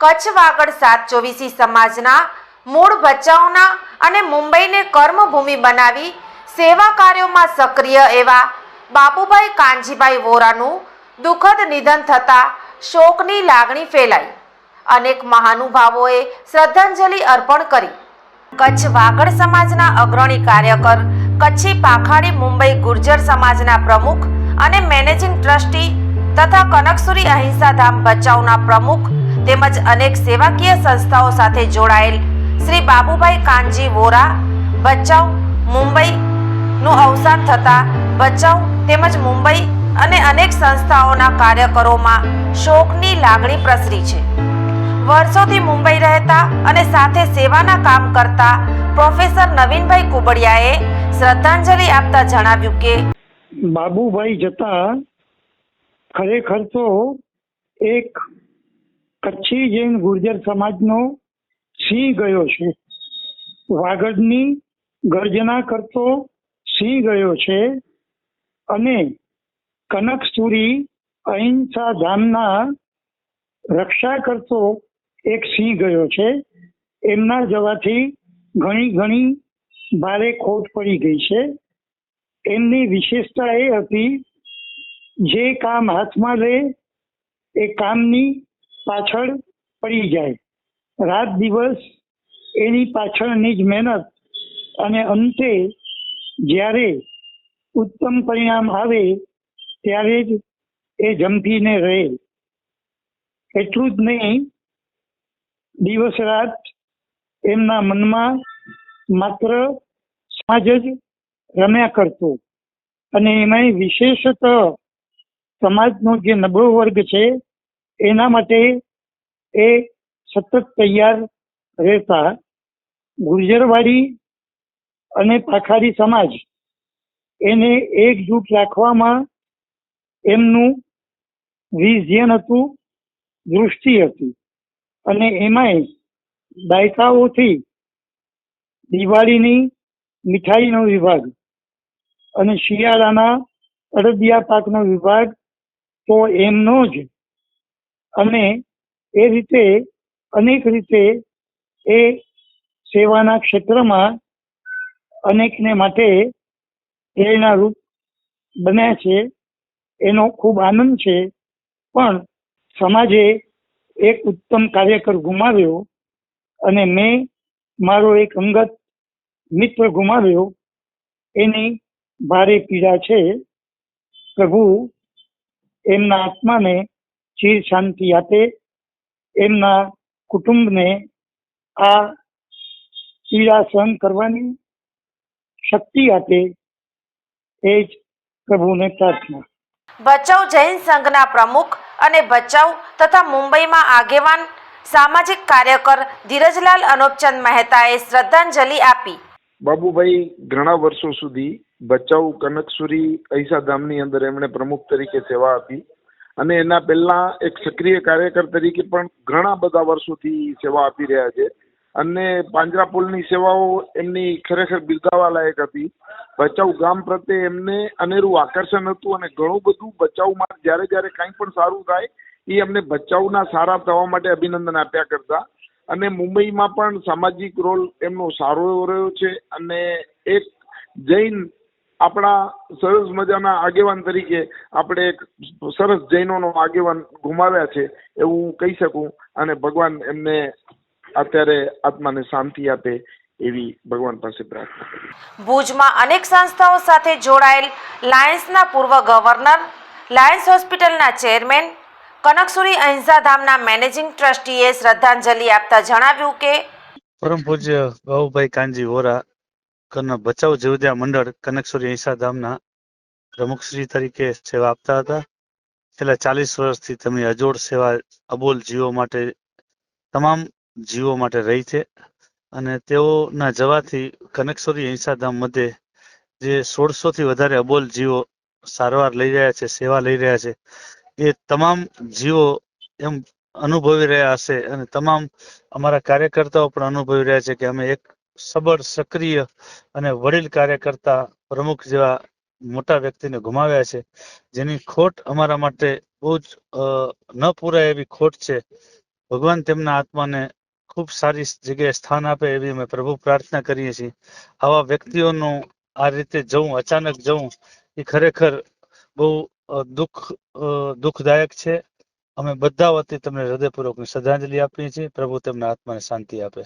Kutch Vagad સાત ચોવીસી સમાજના મૂળ ભચાઉના અને મુંબઈને કર્મભૂમિ બનાવી સેવા કાર્યોમાં સક્રિય એવા બાબુભાઈ કાનજીભાઈ વોરાનું દુઃખદ નિધન થતાં શોકની લાગણી ફેલાઈ. અનેક મહાનુભાવોએ શ્રદ્ધાંજલિ અર્પણ કરી. કચ્છ વાગડ સમાજના અગ્રણી કાર્યકર કચ્છી પાખાડી મુંબઈ ગુર્જર સમાજના પ્રમુખ અને મેનેજિંગ ટ્રસ્ટી તથા કનકસુરી અહિંસાધામ ભચાઉના પ્રમુખ તેમજ અનેક સેવાકીય સંસ્થાઓ સાથે જોડાયેલ શ્રી બાબુભાઈ કાનજી વોરા બચાવ મુંબઈ નું અવસાન થતા બચાવ તેમજ મુંબઈ અને અનેક સંસ્થાઓના કાર્યકરોમાં શોકની લાગણી પ્રસરી છે. વર્ષોથી મુંબઈ રહેતા અને સાથે સેવાના કામ કરતા પ્રોફેસર નવીનભાઈ કુબડિયાએ શ્રદ્ધાંજલિ આપતા જણાવ્યું કે બાબુભાઈ જતા ખરેખર તો એક કચ્છી જૈન ગુર્જર સમાજનો સિંહ ગયો છે. વાગડની ગર્જના કરતો સિંહ ગયો છે અને કનકસુરી અહિંસા ધામના રક્ષા કરતો એક સિંહ ગયો છે. એમના જવાથી ઘણી ઘણી ભારે ખોટ પડી ગઈ છે. એમની વિશેષતા એ હતી, જે કામ હાથમાં લે એ કામની પાછળ પડી જાય. રાત દિવસ એની પાછળની જ મહેનત અને અંતે જ્યારે ઉત્તમ પરિણામ આવે ત્યારે જ એ જંપીને રહે. એટલું જ નહીં, દિવસ રાત એમના મનમાં માત્ર સાંજ જ રમ્યા કરતો. અને એમાંય વિશેષત સમાજનો જે નબળો વર્ગ છે એના માટે એ સતત તૈયાર રહેતા ગુર્જરવાડી અને પાખારી સમાજ એને એકજૂટ રાખવામાં એમનું વિઝન હતું, દૃષ્ટિ હતી. અને એમાંય દાયકાઓથી દિવાળીની મીઠાઈનો વિભાગ અને શિયાળાના અડદિયા પાકનો વિભાગ તો એમનો જ અને એ રીતે, અનેક રીતે એ સેવાના ક્ષેત્રમાં અનેકને માટે પ્રેરણારૂપ બન્યા છે. એનો ખૂબ આનંદ છે. પણ સમાજે એક ઉત્તમ કાર્યકર ગુમાવ્યો અને મેં મારો એક અંગત મિત્ર ગુમાવ્યો. એની ભારે પીડા છે. પ્રભુ, એમના આત્માને ચીર શાંતિ આપે. એમના કુટુંબને આ પીડા સહન કરવાની શક્તિ આપે એ જ પ્રભુને પ્રાર્થના. ભચાઉ જૈન સંઘના પ્રમુખ અને ભચાઉ તથા મુંબઈમાં આગેવાન સામાજિક કાર્યકર ધીરજલાલ અનોપચંદ મહેતાએ શ્રદ્ધાંજલિ આપી. બાબુભાઈ ઘણા વર્ષો સુધી બચાવ કનકસુરી અહીસા ગામની અંદર એમણે પ્રમુખ તરીકે સેવા આપી. અને એના પહેલા એક સક્રિય કાર્યકર તરીકે પણ ઘણા બધા વર્ષોથી સેવા આપી રહ્યા છે. અને પાંજરાપોળની સેવાઓ એમની ખરેખર બિરદાવા લાયક હતી. બચાવ ગામ પ્રત્યે એમને અનેરું આકર્ષણ હતું અને ઘણું બધું ભચાઉમાં જ્યારે જ્યારે કાંઈ પણ સારું થાય, એ એમને બચાવના સારા થવા માટે અભિનંદન આપ્યા કરતા. અને મુંબઈમાં પણ સામાજિક રોલ એમનો સારો રહ્યો છે અને એક જૈન આપણા સરસ મજાના આગેવાન તરીકે આપણે એક સરસ જૈનોનો આગેવાન ગુમાવ્યા છે એવું હું કહી શકું અને ભગવાન એમને અત્યારે આત્માને શાંતિ આપે એવી ભગવાન પાસે પ્રાર્થના ભુજમાં અનેક સંસ્થાઓ સાથે જોડાયેલ લાયન્સના પૂર્વ ગવર્નર લાયન્સ હોસ્પિટલના ચેરમેન કનકસુરી અહિંસા ધામના મેનેજિંગ ટ્રસ્ટીએ શ્રદ્ધાંજલિ આપતા જણાવ્યું કે પરમ પૂજ્ય બાબુભાઈ કાનજી વોરા કન બચાવ જીવદયા મંડળ કનકસુરી ઈસાધામના પ્રમુખશ્રી તરીકે સેવા આપતા હતા. છેલ્લા ચાલીસ વર્ષથી તેમની અજોડ સેવા અબોલ જીવો માટે, તમામ જીવો માટે રહી છે અને તેઓના જવાથી કનકસુરી હિંસાધામ મધ્યે જે સોળસો થી વધારે અબોલ જીવો સારવાર લઈ રહ્યા છે, સેવા લઈ રહ્યા છે, એ તમામ જીવો એમ અનુભવી રહ્યા હશે અને તમામ અમારા કાર્યકર્તાઓ પણ અનુભવી રહ્યા છે કે અમે એક સબળ, સક્રિય અને વડીલ કાર્યકર્તા પ્રમુખ જેવા મોટા વ્યક્તિને ગુમાવ્યા છે. જેની ખોટ અમારા માટે બહુ જ ન પૂરાય એવી ખોટ છે. ભગવાન તેમના આત્માને ખૂબ સારી જગ્યાએ સ્થાન આપે એવી અમે પ્રભુ પ્રાર્થના કરીએ છીએ. આવા વ્યક્તિઓનું આ રીતે જવું અચાનક જવું એ ખરેખર બહુ દુઃખ દુઃખદાયક છે. અમે બધા વતી તમને હૃદયપૂર્વકની શ્રદ્ધાંજલિ આપીએ છીએ. પ્રભુ તેમના આત્માને શાંતિ આપે.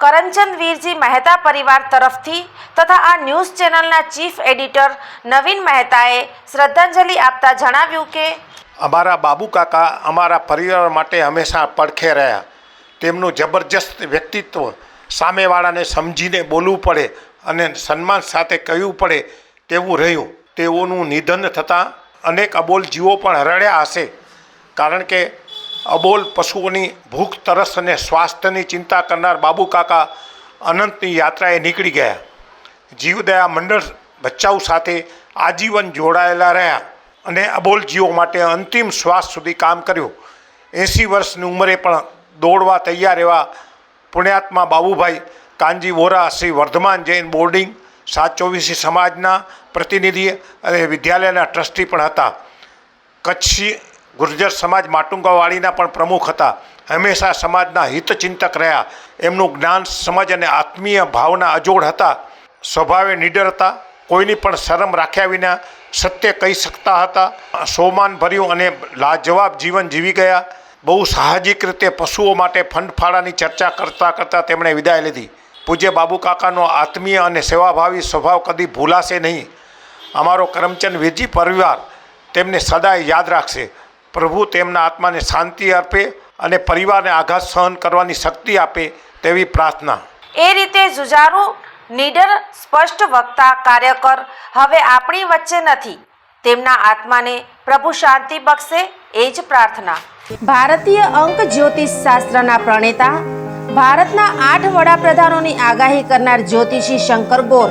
કરમચંદ વીરજી મહેતા પરિવાર તરફથી તથા આ ન્યૂઝ ચેનલના ચીફ એડિટર નવીન મહેતાએ શ્રદ્ધાંજલિ આપતા જણાવ્યું કે અમારા બાબુ કાકા અમારા પરિવાર માટે હંમેશા પડખે રહ્યા. તેમનું જબરજસ્ત વ્યક્તિત્વ સામેવાળાને સમજીને બોલવું પડે અને સન્માન સાથે કહ્યું પડે તેવું રહ્યું. તેઓનું નિધન થતાં અનેક અબોલ જીવો પણ હરડ્યા હશે. કારણ કે અબોલ પશુઓની ભૂખ, તરસ અને સ્વાસ્થ્યની ચિંતા કરનાર બાબુ કાકા અનંતની યાત્રાએ નીકળી ગયા. જીવદયા મંડળ બચ્ચાઓ સાથે આજીવન જોડાયેલા રહ્યા અને અબોલ જીવો માટે અંતિમ શ્વાસ સુધી કામ કર્યું. એંસી વર્ષની ઉંમરે પણ દોડવા તૈયાર એવા પુણ્યાત્મા બાબુભાઈ કાનજી વોરા, શ્રી વર્ધમાન જૈન બોર્ડિંગ, સાત ચોવીસી સમાજના પ્રતિનિધિ અને વિદ્યાલયના ટ્રસ્ટી પણ હતા. કચ્છી ગુર્જર સમાજ માટુંગાવાળીના પણ પ્રમુખ હતા. હંમેશા સમાજના હિતચિંતક રહ્યા. એમનું જ્ઞાન સમજ અને આત્મીય ભાવના અજોડ હતા. સ્વભાવે નીડર હતા. કોઈની પણ શરમ રાખ્યા વિના સત્ય કહી શકતા હતા. સોમાન ભર્યું અને લાજવાબ જીવન જીવી ગયા. બહુ સાહજિક રીતે પશુઓ માટે ફંડફાળાની ચર્ચા કરતાં કરતાં તેમણે વિદાય લીધી. પૂજ્ય બાબુ કાકાનો આત્મીય અને સેવાભાવી સ્વભાવ કદી ભૂલાશે નહીં. અમારો કરમચંદ વીરજી પરિવાર તેમને સદાય યાદ રાખશે. પ્રભુ તેમના આત્માને શાંતિ આપે અને પરિવારને આઘાત સહન કરવાની શક્તિ આપે તેવી પ્રાર્થના. એ રીતે જુજારુ નીડર સ્પષ્ટ વક્તા કાર્યકર હવે આપણી વચ્ચે નથી. તેમના આત્માને પ્રભુ શાંતિ બક્ષે એ જ પ્રાર્થના. ભારતીય અંક જ્યોતિષ શાસ્ત્રના પ્રણેતા ભારતના આઠ વડાપ્રધાનોની આગાહી કરનાર જ્યોતિષી શંકર ગોર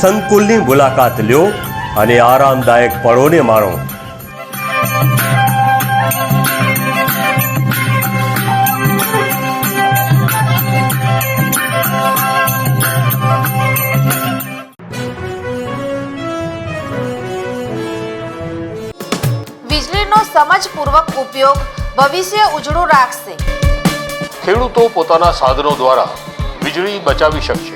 સંકુલની મુલાકાત લ્યો અને આરામદાયક પળોને માણો. વીજળીનો સમજપૂર્વક ઉપયોગ ભવિષ્ય ઉજળું રાખશે. ખેડૂતો પોતાના સાધનો દ્વારા વીજળી બચાવી શકશે.